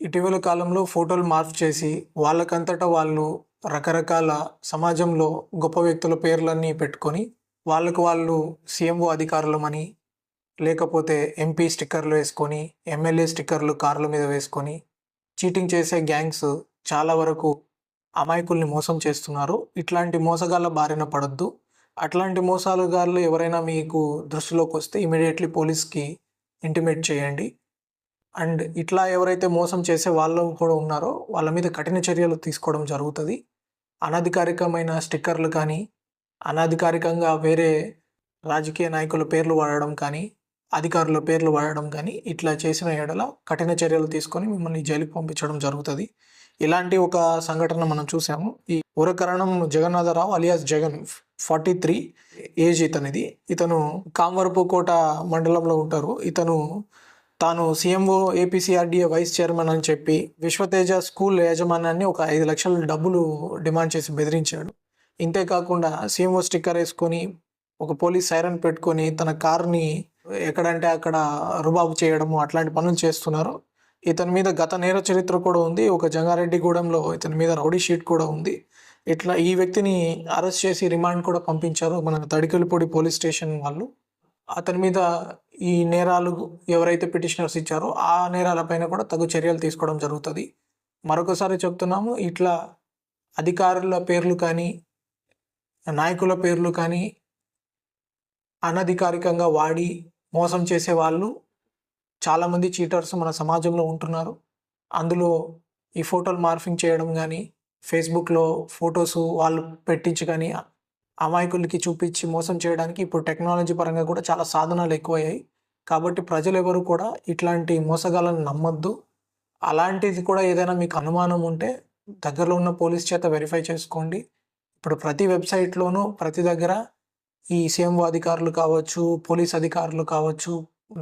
ఇటీవల కాలంలో ఫోటోలు మార్పు చేసి వాళ్ళకంతటా వాళ్ళు రకరకాల సమాజంలో గొప్ప వ్యక్తుల పేర్లన్నీ పెట్టుకొని వాళ్ళకు వాళ్ళు సీఎంఓ అధికారులమని లేకపోతే ఎంపీ స్టిక్కర్లు వేసుకొని ఎమ్మెల్యే స్టిక్కర్లు కార్ల మీద వేసుకొని చీటింగ్ చేసే గ్యాంగ్స్ చాలా వరకు అమాయకుల్ని మోసం చేస్తున్నారు. ఇట్లాంటి మోసగాళ్ళ బారిన పడద్దు. అట్లాంటి మోసాలుగాళ్ళు ఎవరైనా మీకు దృష్టిలోకి వస్తే ఇమీడియట్లీ పోలీస్కి ఇంటిమేట్ చేయండి. అండ్ ఇట్లా ఎవరైతే మోసం చేసే వాళ్ళు కూడా ఉన్నారో వాళ్ళ మీద కఠిన చర్యలు తీసుకోవడం జరుగుతుంది. అనధికారికమైన స్టిక్కర్లు కానీ అనధికారికంగా వేరే రాజకీయ నాయకుల పేర్లు వాడడం కానీ అధికారుల పేర్లు వాడడం కానీ ఇట్లా చేసిన ఏడల కఠిన చర్యలు తీసుకొని మిమ్మల్ని జైలుకి పంపించడం జరుగుతుంది. ఇలాంటి ఒక సంఘటన మనం చూసాము. ఈ ఉరకరణం Jagannatharao alias Jagan forty three age ఇతనిది. ఇతను కామవరపుకోట మండలంలో ఉంటారు. ఇతను తాను సీఎంఓ ఏపీసీఆర్డీఏ వైస్ చైర్మన్ అని చెప్పి విశ్వతేజ స్కూల్ యాజమాన్యాన్ని ఒక ఐదు లక్షల డబ్బులు డిమాండ్ చేసి బెదిరించాడు. ఇంతేకాకుండా సీఎంఓ స్టిక్కర్ వేసుకొని ఒక పోలీస్ సైరన్ పెట్టుకొని తన కార్ని ఎక్కడంటే అక్కడ రుబాబు చేయడము అట్లాంటి పనులు చేస్తున్నారు. ఇతని మీద గత నేర చరిత్ర కూడా ఉంది. ఒక జంగారెడ్డిగూడెంలో ఇతని మీద రౌడీ షీట్ కూడా ఉంది. ఇట్లా ఈ వ్యక్తిని అరెస్ట్ చేసి రిమాండ్ కూడా పంపించారు మన తడికలపూడి పోలీస్ స్టేషన్ వాళ్ళు. అతని మీద ఈ నేరాలు ఎవరైతే పిటిషనర్స్ ఇచ్చారో ఆ నేరాలపైన కూడా తగు చర్యలు తీసుకోవడం జరుగుతుంది. మరొకసారి చెప్తున్నాము ఇట్లా అధికారుల పేర్లు కానీ నాయకుల పేర్లు కానీ అనధికారికంగా వాడి మోసం చేసే వాళ్ళు చాలామంది చీటర్స్ మన సమాజంలో ఉంటున్నారు. అందులో ఈ ఫోటోలు మార్ఫింగ్ చేయడం కానీ ఫేస్బుక్లో ఫొటోస్ వాళ్ళు పెట్టించి కానీ అమాయకులకి చూపించి మోసం చేయడానికి ఇప్పుడు టెక్నాలజీ పరంగా కూడా చాలా సాధనాలు ఎక్కువయ్యాయి. కాబట్టి ప్రజలు ఎవరు కూడా ఇట్లాంటి మోసగాలను నమ్మొద్దు. అలాంటిది కూడా ఏదైనా మీకు అనుమానం ఉంటే దగ్గరలో ఉన్న పోలీస్ చేత వెరిఫై చేసుకోండి. ఇప్పుడు ప్రతి వెబ్సైట్లోనూ ప్రతి దగ్గర ఈ సీఎంఓ అధికారులు కావచ్చు పోలీస్ అధికారులు కావచ్చు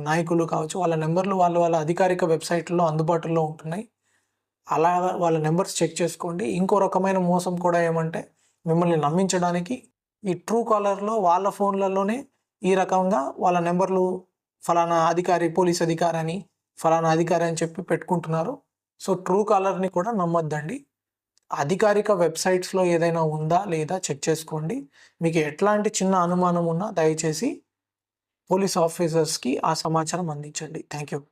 నాయకులు కావచ్చు వాళ్ళ నెంబర్లు వాళ్ళ వాళ్ళ అధికారిక వెబ్సైట్లో అందుబాటులో ఉంటున్నాయి. అలా వాళ్ళ నెంబర్స్ చెక్ చేసుకోండి. ఇంకో రకమైన మోసం కూడా ఏమంటే మిమ్మల్ని నమ్మించడానికి ఈ ట్రూ కాలర్లో వాళ్ళ ఫోన్లలోనే ఈ రకంగా వాళ్ళ నెంబర్లు ఫలానా అధికారి పోలీస్ అధికారి అని ఫలానా అధికారి అని చెప్పి పెట్టుకుంటున్నారు. సో ట్రూ కాలర్ని కూడా నమ్మొద్దండి. అధికారిక వెబ్సైట్స్లో ఏదైనా ఉందా లేదా చెక్ చేసుకోండి. మీకు ఎట్లాంటి చిన్న అనుమానం ఉన్నా దయచేసి పోలీస్ ఆఫీసర్స్కి ఆ సమాచారం అందించండి. Thank you